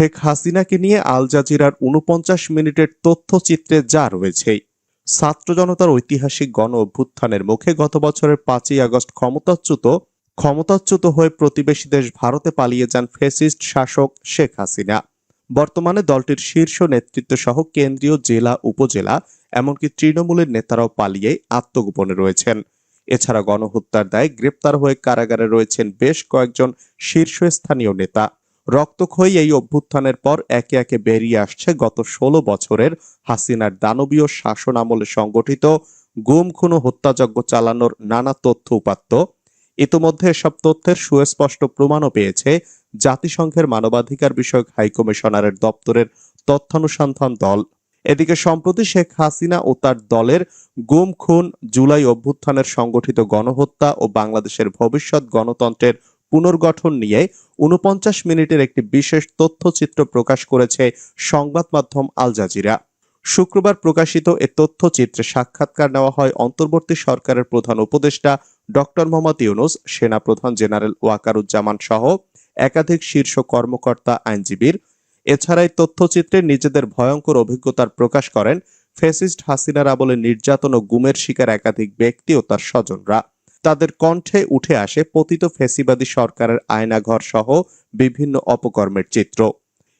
শেখ হাসিনাকে নিয়ে আল জাজিরার উনপঞ্চাশ মিনিটের তথ্যচিত্রে যা রয়েছে। ছাত্র জনতার ঐতিহাসিক গণ অভ্যুত্থানের মুখে গত বছরের পাঁচই আগস্ট ক্ষমতাচ্যুত ক্ষমতাচ্যুত হয়ে প্রতিবেশী দেশ ভারতে পালিয়ে যান ফেসিস্ট শাসক শেখ হাসিনা। বর্তমানে দলটির শীর্ষ নেতৃত্ব সহ কেন্দ্রীয় জেলা, উপজেলা, এমনকি তৃণমূলের নেতারাও পালিয়ে আত্মগোপনে রয়েছেন। এছাড়া গণহত্যার দায়ে গ্রেপ্তার হয়ে কারাগারে রয়েছেন বেশ কয়েকজন শীর্ষস্থানীয় নেতা। রক্তক্ষয়ী এই অভ্যুত্থানের পর একে একে বেরিয়ে আসছে গত ষোলো বছরের হাসিনার দানবীয় শাসন আমলে সংগঠিত গুম, খুন হত্যাযজ্ঞ চালানোর নানা তথ্য উপাত্ত। ইতোমধ্যে এসব তথ্যের সুস্পষ্ট প্রমাণও পেয়েছে জাতিসংঘের মানবাধিকার বিষয়ক হাইকমিশনারের দপ্তরের তথ্যানুসন্ধান দল। এদিকে সম্প্রতি শেখ হাসিনা ও তার দলের গুম, খুন, জুলাই অভ্যুত্থানের সংগঠিত গণহত্যা ও বাংলাদেশের ভবিষ্যৎ গণতন্ত্রের পুনর্গঠন নিয়ে উনপঞ্চাশ মিনিটের একটি বিশেষ তথ্যচিত্র প্রকাশ করেছে সংবাদ মাধ্যম আল জাজিরা। শুক্রবার প্রকাশিত এ তথ্যচিত্রে সাক্ষাৎকার নেওয়া হয় অন্তর্বর্তী সরকারের প্রধান উপদেষ্টা ডক্টর মোহাম্মদ ইউনুস, সেনাপ্রধান জেনারেল ওয়াকারুজ্জামান সহ একাধিক শীর্ষ কর্মকর্তা আইনজীবীর। এছাড়া এই তথ্যচিত্রে নিজেদের ভয়ঙ্কর অভিজ্ঞতার প্রকাশ করেন ফেসিস্ট হাসিনার আমলে নির্যাতন ও গুমের শিকার একাধিক ব্যক্তি ও তার স্বজনরা। তাদের কণ্ঠে উঠে আসে পতিত ফেসিবাদী সরকারের আয়নাঘর সহ বিভিন্ন অপকর্মের চিত্র।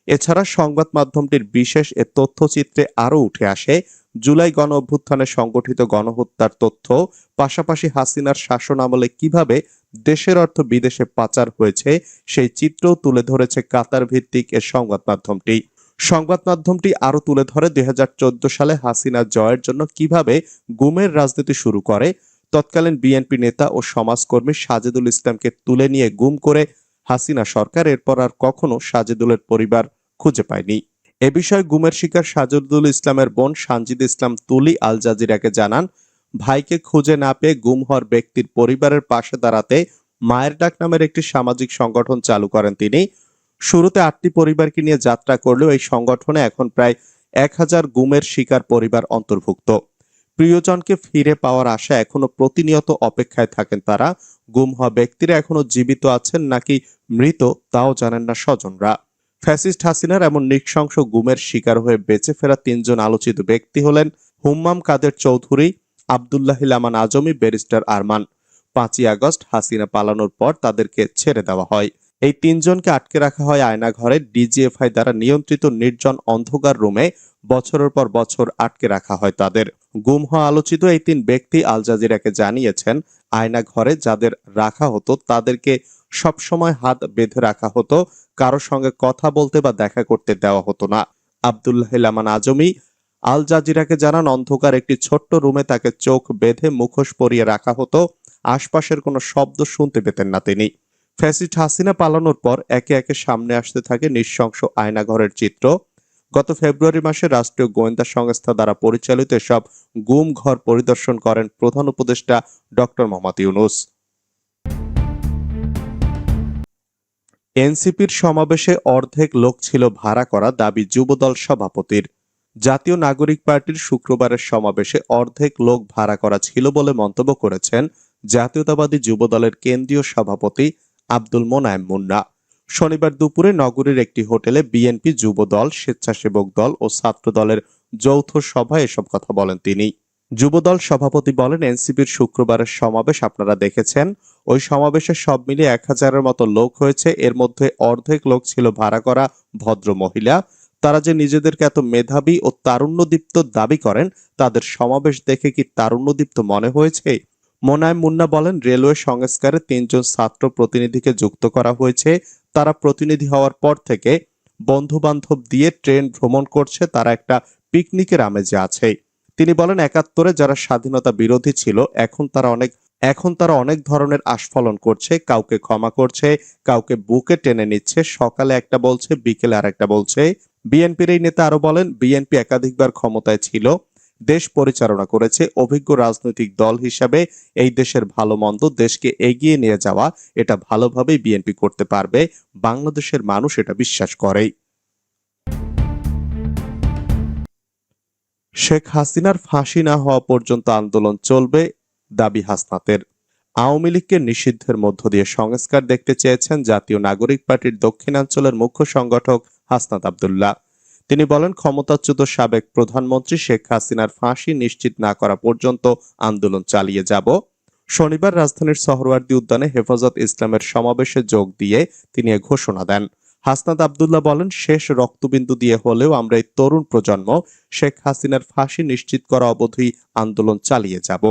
এছাড়া সংবাদ মাধ্যমটির বিশেষ এ তথ্যচিত্রে আরও উঠে আসে জুলাই গণ অভ্যুত্থানে সংগঠিত গণহত্যার তথ্য, পাশাপাশি হাসিনার শাসন আমলে কীভাবে দেশের অর্থ বিদেশে পাচার হয়েছে সেই চিত্রও তুলে ধরেছে কাতার ভিত্তিক এ সংবাদ মাধ্যমটি। সংবাদ মাধ্যমটি আরও তুলে ধরে দুই হাজার চোদ্দ সালে হাসিনা জয়ের জন্য কীভাবে গুমের রাজনীতি শুরু করে তৎকালীন বিএনপি নেতা ও সমাজকর্মী সাজেদুল ইসলামকে তুলে নিয়ে গুম করে হাসিনা সরকার, এরপর আর কখনো সাজেদুলের পরিবার খুঁজে পায়নি। এ বিষয়ে গুমের শিকার সাজেদুল ইসলামের বোন সানজিদ ইসলাম তুলি আল জাজিরাকে জানান, ভাইকে খুঁজে না পেয়ে গুম হওয়ার ব্যক্তির পরিবারের পাশে দাঁড়াতে মায়ের ডাক নামের একটি সামাজিক সংগঠন চালু করেন তিনি। শুরুতে আটটি পরিবারকে নিয়ে যাত্রা করলেও এই সংগঠনে এখন প্রায় এক হাজার গুমের শিকার পরিবার অন্তর্ভুক্ত। প্রিয়জনকে ফিরে পাওয়ার আশা এখনও প্রতিনিয়ত অপেক্ষায় থাকেন তারা। গুম হওয়া ব্যক্তিরা এখনও জীবিত আছেন নাকি মৃত তাও জানেন না স্বজনরা। ফ্যাসিস্ট হাসিনার এমন নৃশংস গুমের শিকার হয়ে বেঁচে ফেরা তিনজন আলোচিত ব্যক্তি হলেন হুম্মাম কাদের চৌধুরী, আবদুল্লাহ লামান আজমি, ব্যারিস্টার আরমান। পাঁচই আগস্ট হাসিনা পালানোর পর তাদেরকে ছেড়ে দেওয়া হয়। এই তিনজনকে আটকে রাখা হয় আয়নাঘরে ডিজিএফআই দ্বারা নিয়ন্ত্রিত নির্জন অন্ধকার রুমে। বছরের পর বছর আটকে রাখা হয় তাদের। গুম হওয়া আলোচিত এই তিন ব্যক্তি আল জাজিরাকে জানিয়েছেন আয়না ঘরে যাদের রাখা হতো তাদেরকে সবসময় হাত বেঁধে রাখা হতো কারও সঙ্গে কথা বলতে বা দেখা করতে দেওয়া হতো না। আবদুল্লাহ লামান আজমি আল জাজিরাকে জানান, অন্ধকার একটি ছোট্ট রুমে তাকে চোখ বেঁধে মুখোশ পরিয়ে রাখা হতো। আশপাশের কোনো শব্দ শুনতে পেতেন না তিনি। ফ্যাসিস্ট হাসিনা পালানোর পর একে একে সামনে আসতে থাকে নৃশংস আয়নাঘরের চিত্র। গত ফেব্রুয়ারি মাসে রাষ্ট্রীয় গোয়েন্দা সংস্থা দ্বারা পরিচালিত এসব গুম ঘর পরিদর্শন করেন প্রধান উপদেষ্টা ডক্টর মোহাম্মদ ইউনুস। এনসিপির সমাবেশে অর্ধেক লোক ছিল ভাড়া করা দাবি যুবদল সভাপতির। জাতীয় নাগরিক পার্টির শুক্রবারের সমাবেশে অর্ধেক লোক ভাড়া করা ছিল বলে মন্তব্য করেছেন জাতীয়তাবাদী যুবদলের কেন্দ্রীয় সভাপতি আব্দুল মোনায়েম মুন্না। শনিবার দুপুরে নগরীর একটি হোটেলে বিএনপি যুব দল স্বেচ্ছাসেবক দল ও ছাত্র দলের যৌথ সভায় এসব কথা বলেন তিনি। যুবদল সভাপতি বলেন, এনসিপির শুক্রবারের সমাবেশ আপনারা দেখেছেন। ওই সমাবেশে সব মিলিয়ে এক হাজারের মতো লোক হয়েছে। এর মধ্যে অর্ধেক লোক ছিল ভাড়া করা ভদ্র মহিলা। তারা যে নিজেদেরকে এত মেধাবী ও তারুণ্যদীপ্ত দাবি করেন, তাদের সমাবেশ দেখে কি তারুণ্যদীপ্ত মনে হয়েছে? মোনায়েম মুন্না বলেন, রেলওয়ে সংস্কারে তিনজন ছাত্র প্রতিনিধিকে যুক্ত করা হয়েছে। তারা প্রতিনিধি হওয়ার পর থেকে বন্ধু বান্ধব দিয়ে ট্রেন ভ্রমণ করছে। তারা একটা পিকনিকের আমেজে আছে। তিনি বলেন, একাত্তরে যারা স্বাধীনতা বিরোধী ছিল, এখন তারা অনেক এখন তারা অনেক ধরনের আস্ফলন করছে। কাউকে ক্ষমা করছে, কাউকে বুকে টেনে নিচ্ছে। সকালে একটা বলছে, বিকেলে আর একটা বলছে। বিএনপির এই নেতা আরও বলেন, বিএনপি একাধিকবার ক্ষমতায় ছিল। দেশ পরিচালনা করেছে অভিজ্ঞ রাজনৈতিক দল হিসাবে। এই দেশের ভালো মন্দ দেশকে এগিয়ে নিয়ে যাওয়া এটা ভালোভাবেই বিএনপি করতে পারবে। বাংলাদেশের মানুষ এটা বিশ্বাস করেই। শেখ হাসিনার ফাঁসি না হওয়া পর্যন্ত আন্দোলন চলবে দাবি হাসনাতের। আওয়ামী লীগকে নিষিদ্ধের মধ্য দিয়ে সংস্কার দেখতে চেয়েছেন জাতীয় নাগরিক পার্টির দক্ষিণাঞ্চলের মুখ্য সংগঠক হাসনাত আবদুল্লাহ। তিনি বলেন, ক্ষমতাচ্যুত সাবেক প্রধানমন্ত্রী শেখ হাসিনার ফাঁসি নিশ্চিত না করা পর্যন্ত আন্দোলন চালিয়ে যাব। শনিবার রাজধানীর সহরওয়ার্দী উদ্যানে হেফাজত ইসলামের সমাবেশে যোগ দিয়ে তিনি এ ঘোষণা দেন। হাসনাত আবদুল্লাহ বলেন, শেষ রক্তবিন্দু দিয়ে হলেও আমরা এই তরুণ প্রজন্ম শেখ হাসিনার ফাঁসি নিশ্চিত করা অবধি আন্দোলন চালিয়ে যাব।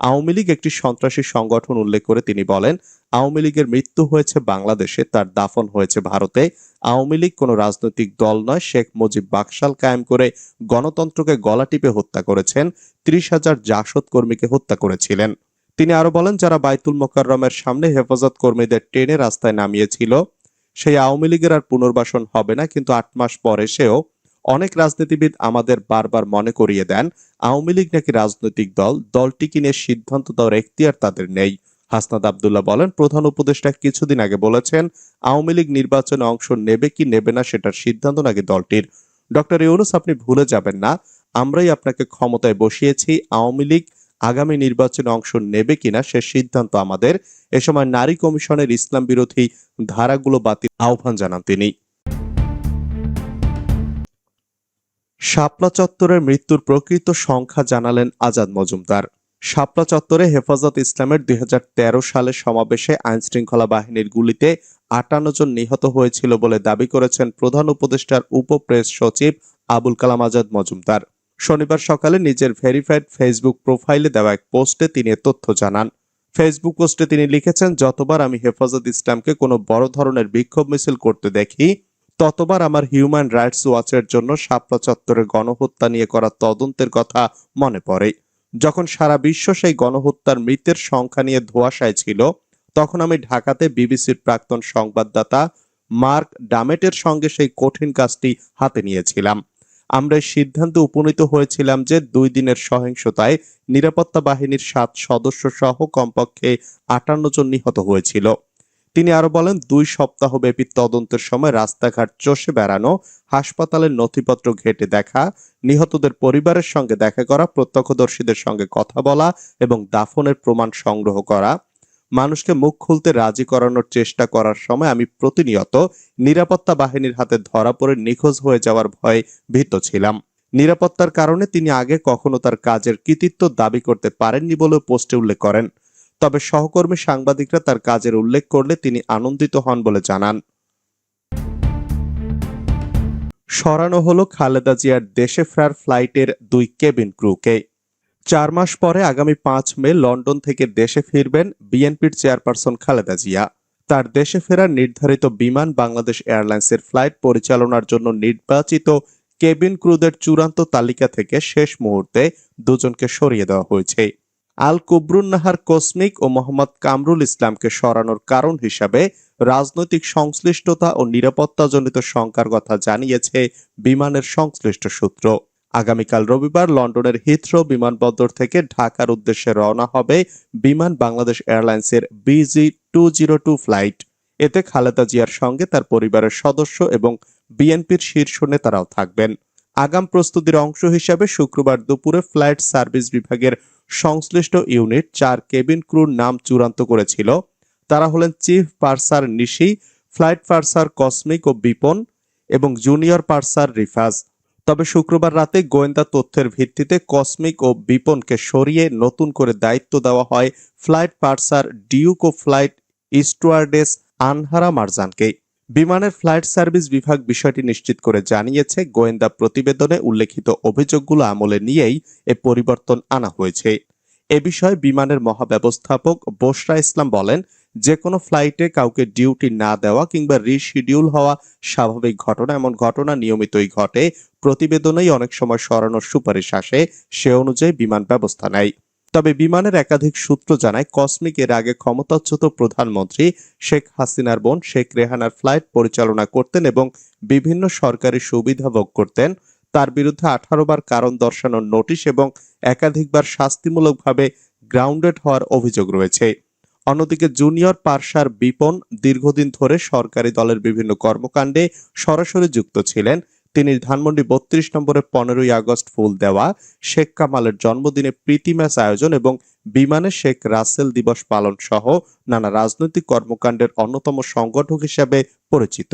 আওয়ামী লীগ একটি সন্ত্রাসী সংগঠন উল্লেখ করে তিনি বলেন, আওয়ামী লীগের মৃত্যু হয়েছে বাংলাদেশে, তার দাফন হয়েছে ভারতে। আওয়ামী লীগ কোনো রাজনৈতিক দল নয়, শেখ মুজিব বাকশাল কায়েম করে গণতন্ত্রকে গলা টিপে হত্যা করেছেন, ত্রিশ হাজার জাসদ কর্মীকে হত্যা করেছিলেন। তিনি আরও বলেন, যারা বাইতুল মোকাররমের সামনে হেফাজত কর্মীদের টেনে রাস্তায় নামিয়েছিল, সেই আওয়ামী লীগের আর পুনর্বাসন হবে না, কিন্তু আট মাস পর এসেও অনেক রাজনীতিবিদ আমাদের বারবার মনে করিয়ে দেন, আওয়ামী লীগ নাকি রাজনৈতিক দল, দলটি কিনে সিদ্ধান্ত দেওয়ার এখতিয়ার তাদের নেই। হাসনাদ আবদুল্লাহ বলেন, প্রধান উপদেষ্টা কিছুদিন আগে বলেছেন, আওয়ামী লীগ নির্বাচনে অংশ নেবে কি নেবে না সেটার সিদ্ধান্ত নাকি দলটির। ডক্টর ইউনুস, আপনি ভুলে যাবেন না, আমরাই আপনাকে ক্ষমতায় বসিয়েছি, আওয়ামী লীগ আগামী নির্বাচনে অংশ নেবে কিনা সে সিদ্ধান্ত আমাদের। এ সময় নারী কমিশনের ইসলাম বিরোধী ধারাগুলো বাতিল। আহ্বান জানান তিনি। শাপলা চত্বরের মৃত্যুর প্রকৃত সংখ্যা জানালেন আজাদ মজুমদার। শাপলা চত্বরে হেফাজত ইসলামের দুই হাজার তেরো সালের সমাবেশে আইনশৃঙ্খলা বাহিনীর গুলিতে আটান্ন জন নিহত হয়েছিল বলে দাবি করেছেন প্রধান উপদেষ্টার উপপ্রেস সচিব আবুল কালাম আজাদ মজুমদার। শনিবার সকালে নিজের ভেরিফাইড ফেসবুক প্রোফাইলে দেওয়া এক পোস্টে তিনি তথ্য জানান। ফেসবুক পোস্টে তিনি লিখেছেন, যতবার আমি হেফাজত ইসলামকে কোনো বড় ধরনের বিক্ষোভ মিছিল করতে দেখি ততবার আমার হিউম্যান রাইটস ওয়াচের জন্য শাপলা চত্বরের গণহত্যা নিয়ে করা তদন্তের কথা মনে পড়ে। যখন সারা বিশ্ব সেই গণহত্যার মৃতের সংখ্যা নিয়ে ধোয়াশায় ছিল, তখন আমি ঢাকাতে বিবিসির প্রাক্তন সংবাদদাতা মার্ক ডামেটের সঙ্গে সেই কঠিন কাজটি হাতে নিয়েছিলাম। আমরা সিদ্ধান্তে উপনীত হয়েছিলাম যে দুই দিনের সহিংসতায় নিরাপত্তা বাহিনীর সাত সদস্য সহ কমপক্ষে আটান্ন জন নিহত হয়েছিল। তিনি আরও বলেন, দুই সপ্তাহ ব্যাপী তদন্তের সময় রাস্তাঘাট চষে বেড়ানো, হাসপাতালের নথিপত্র ঘেটে দেখা, নিহতদের পরিবারের সঙ্গে দেখা করা, প্রত্যক্ষদর্শীদের সঙ্গে কথা বলা এবং দাফনের প্রমাণ সংগ্রহ করা। মানুষকে মুখ খুলতে রাজি করানোর চেষ্টা করার সময় আমি প্রতিনিয়ত নিরাপত্তা বাহিনীর হাতে ধরা পড়ে নিখোঁজ হয়ে যাওয়ার ভয়ে ভীত ছিলাম। নিরাপত্তার কারণে তিনি আগে কখনো তার কাজের কৃতিত্ব দাবি করতে পারেননি বলেও পোস্টে উল্লেখ করেন। তবে সহকর্মী সাংবাদিকরা তার কাজের উল্লেখ করলে তিনি আনন্দিত হন বলে জানান। সরানো হলো খালেদা জিয়ার দেশে ফেরার ফ্লাইটের দুই কেবিন ক্রুকে। চার মাস পরে আগামী পাঁচ মে লন্ডন থেকে দেশে ফিরবেন বিএনপির চেয়ারপারসন খালেদা জিয়া। তার দেশে ফেরার নির্ধারিত বিমান বাংলাদেশ এয়ারলাইন্সের ফ্লাইট পরিচালনার জন্য নির্বাচিত কেবিন ক্রুদের চূড়ান্ত তালিকা থেকে শেষ মুহূর্তে দুজনকে সরিয়ে দেওয়া হয়েছে। আল কুবরুন নাহার কসমিক ও মোহাম্মদ কামরুল ইসলামকে সরানোর কারণ হিসাবে রাজনৈতিক সংশ্লিষ্টতা ও নিরাপত্তাজনিত শঙ্কার কথা জানিয়েছে বিমানের সংশ্লিষ্ট সূত্র। আগামীকাল রবিবার লন্ডনের হিথ্রো বিমানবন্দর থেকে ঢাকার উদ্দেশ্যে রওনা হবে বিমান বাংলাদেশ এয়ারলাইন্সের BG two zero two flight. এতে খালেদা জিয়ার সঙ্গে তার পরিবারের সদস্য এবং বিএনপির শীর্ষ নেতারাও থাকবেন। আগাম প্রস্তুতির অংশ হিসাবে শুক্রবার দুপুরে ফ্লাইট সার্ভিস বিভাগের সংশ্লিষ্ট ইউনিট চার কেবিন ক্রুর নাম চূড়ান্ত করেছিল। তারা হলেন chief purser Nishi, flight purser Cosmic ও বিপন এবং জুনিয়র পার্সার রিফাজ। তবে শুক্রবার রাতে গোয়েন্দা তথ্যের ভিত্তিতে কসমিক ও বিপনকে সরিয়ে নতুন করে দায়িত্ব দেওয়া হয় ফ্লাইট পার্সার ডিউক ও ফ্লাইট স্টুয়ার্ডেস আনহারা মারজানকে বিমানের ফ্লাইট সার্ভিস বিভাগ বিষয়টি নিশ্চিত করে জানিয়েছে, গোয়েন্দা প্রতিবেদনে উল্লেখিত অভিযোগগুলো আমলে নিয়েই এ পরিবর্তন আনা হয়েছে। এ বিষয়ে বিমানের মহাব্যবস্থাপক বসরা ইসলাম বলেন যে কোনো ফ্লাইটে কাউকে ডিউটি না দেওয়া কিংবা রিশিডিউল হওয়া স্বাভাবিক ঘটনা, এমন ঘটনা নিয়মিতই ঘটে, প্রতিবেদনেই অনেক সময় সরানোর সুপারিশ আসে, সে অনুযায়ী বিমান ব্যবস্থা নেয়। তবে বিমানের একাধিক সূত্র জানায়, কসমিক এর আগে ক্ষমতাচ্যুত প্রধানমন্ত্রী শেখ হাসিনার বোন শেখ রেহানার ফ্লাইট পরিচালনা করতেন এবং বিভিন্ন সরকারি সুবিধা ভোগ করতেন। তার বিরুদ্ধে আঠারো বার কারণ দর্শানোর নোটিশ এবং একাধিকবার শাস্তিমূলকভাবে গ্রাউন্ডেড হওয়ার অভিযোগ রয়েছে। অন্যদিকে জুনিয়র পার্সার বিপন দীর্ঘদিন ধরে সরকারি দলের বিভিন্ন কর্মকাণ্ডে সরাসরি যুক্ত ছিলেন। তিনি ধানমন্ডি বত্রিশ নম্বরে পনেরোই আগস্ট ফুল দেওয়া শেখ কামালের জন্মদিনে প্রীতি ম্যাচ আয়োজন এবং বিমানে শেখ রাসেল দিবস পালন সহ নানা রাজনৈতিক কর্মকাণ্ডের অন্যতম সংগঠক হিসেবে পরিচিত।